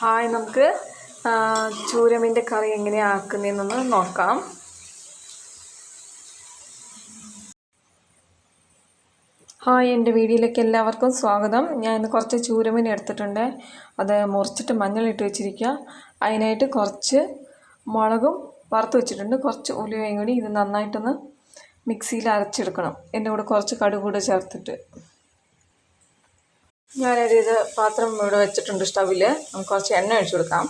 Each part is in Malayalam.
ഹായ് നമുക്ക് ചൂരമീന്റെ കറി എങ്ങനെയാണ് ആക്കുന്നതെന്നൊന്ന് നോക്കാം. ഹായ് എന്റെ വീഡിയോയിലേക്ക് എല്ലാവർക്കും സ്വാഗതം. ഞാൻ ഇന്ന് കുറച്ച് ചൂരമീൻ എടുത്തിട്ടുണ്ട്. അത് മുറിച്ചിട്ട് മഞ്ഞളിട്ട് വെച്ചിരിക്കുക. അതിനായിട്ട് കുറച്ച് മുളകും വറുത്ത് വെച്ചിട്ടുണ്ട്. കുറച്ച് ഉലുവയും കൂടി ഇത് നന്നായിട്ടൊന്ന് മിക്സിയിൽ അരച്ചെടുക്കണം. എന്റെ കൂടെ കുറച്ച് കടുകൂടെ കൂടെ ചേർത്തിട്ട്. ഞാനൊരു ഇത് പാത്രം ഇവിടെ വെച്ചിട്ടുണ്ട് സ്റ്റവിൽ നമുക്ക് കുറച്ച് എണ്ണ ഒഴിച്ചു കൊടുക്കാം.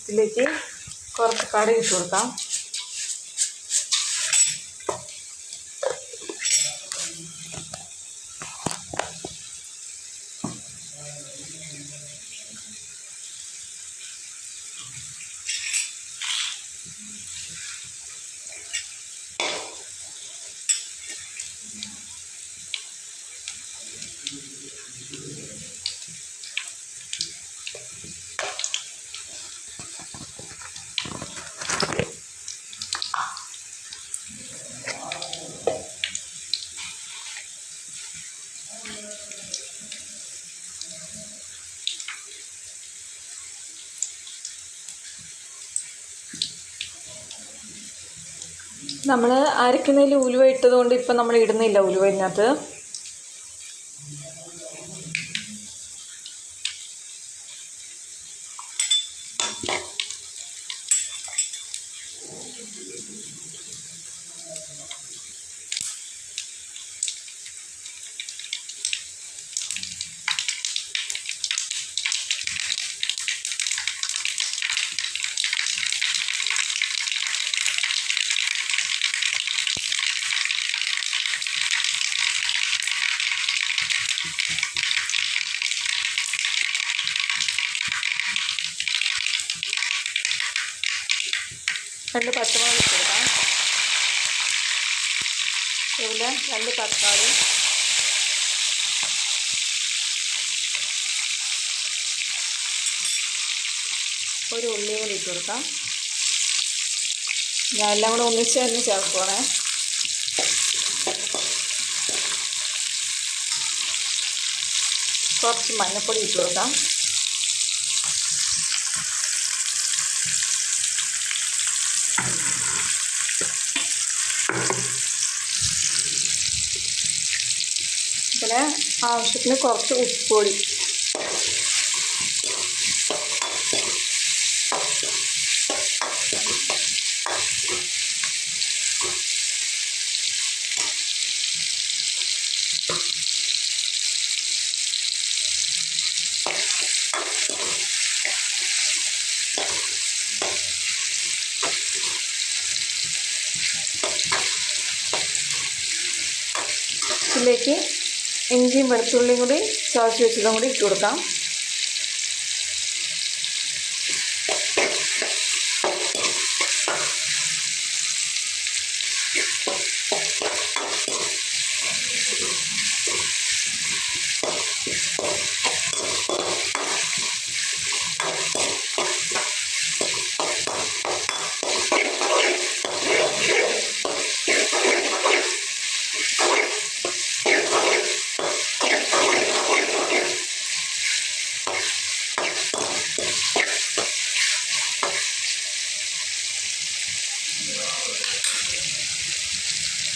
ഇതിലേക്ക് കുറച്ച് കടുക് ഇട്ട് കൊടുക്കാം. നമ്മൾ അരക്കുന്നതിൽ ഉലുവ ഇട്ടത് കൊണ്ട് ഇപ്പം നമ്മൾ ഇടുന്നില്ല ഉലുവ ഇതിനകത്ത്. രണ്ട് പച്ചമുളക് ഇട്ടെടുക്കാം ഇതിൽ രണ്ട് തക്കാളി. ഒരു ഉള്ളി കൂടി ഇട്ട് കൊടുക്കാം. ഞാൻ എല്ലാം കൂടെ ഒന്നിച്ച് തന്നെ ചേർക്കുവാണേ. കുറച്ച് മഞ്ഞപ്പൊടി ഇട്ട് കൊടുക്കാം. പിന്നെ ആവശ്യത്തിന് കുറച്ച് ഉപ്പ് പൊടി ഇതിലേക്ക് ഇഞ്ചിയും വെളുത്തുള്ളിയും കൂടി ചതച്ച് വെച്ചതും കൂടി ഇട്ട് കൊടുക്കാം.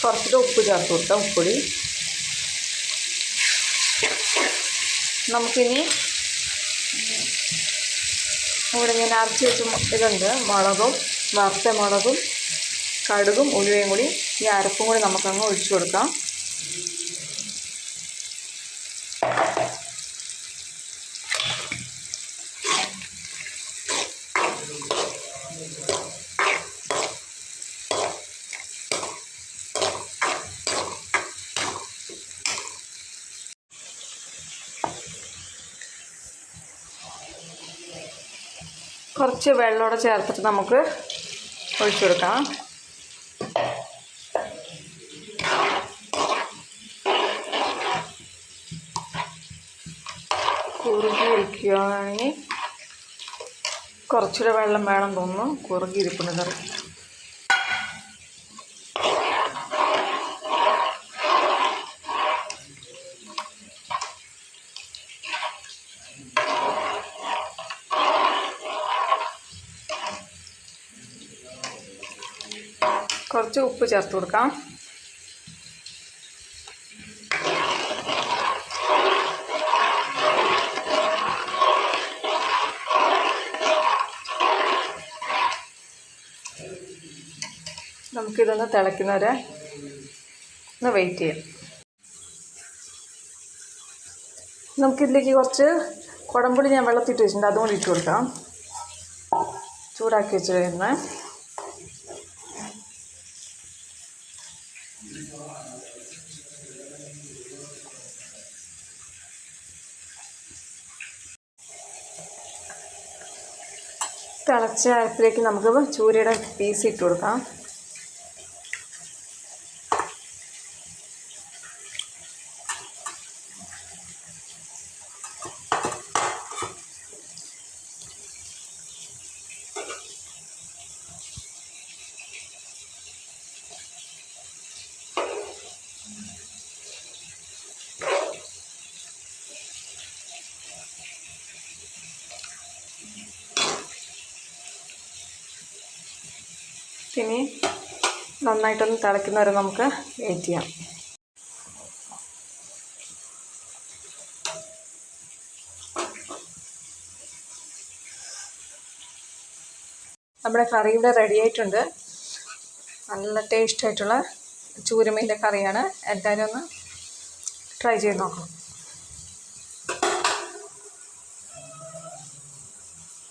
കുറച്ചിട്ട് ഉപ്പ് ചേർത്ത് കൊടുക്കാം ഉപ്പൊടി. നമുക്കിനി ഇവിടെ ഞാൻ അരച്ച് വെച്ച ഇതുണ്ട്. മുളകും വറുത്ത മുളകും കടുകും ഉലുവയും കൂടി ഈ അരപ്പും കൂടി നമുക്കങ്ങ് ഒഴിച്ചു കൊടുക്കാം. കുറച്ച് വെള്ളമോടെ ചേർത്തിട്ട് നമുക്ക് ഒഴിച്ചു കൊടുക്കാം. കുറുകി ഇരിക്കുകയാണെങ്കിൽ കുറച്ചുകൂടെ വെള്ളം വേണം തോന്നുന്നു. കുറുകി ഇരിപ്പുണ്ട് കറി കുറച്ച് ഉപ്പ് ചേർത്ത് കൊടുക്കാം. നമുക്കിതൊന്ന് തിളയ്ക്കുന്നവരെ ഒന്ന് വെയിറ്റ് ചെയ്യാം. നമുക്കിതിലേക്ക് കുറച്ച് കുടംപുളി ഞാൻ വെള്ളത്തിട്ട് വെച്ചിട്ടുണ്ട് അതും കൂടി ഇട്ട് കൊടുക്കാം. ചൂടാക്കി വെച്ച് തിളച്ച അരപ്പിലേക്ക് നമുക്ക് ചൂരയുടെ പീസ് ഇട്ട് കൊടുക്കാം. ഇനി നന്നായിട്ടൊന്ന് തിളയ്ക്കുന്ന വരെ നമുക്ക് വെയിറ്റ് ചെയ്യാം. നമ്മുടെ കറി ഇവിടെ റെഡി ആയിട്ടുണ്ട്. നല്ല ടേസ്റ്റ് ആയിട്ടുള്ള ചൂരമീന്റെ കറിയാണ്. എല്ലാവരും ഒന്ന് ട്രൈ ചെയ്ത് നോക്കണം.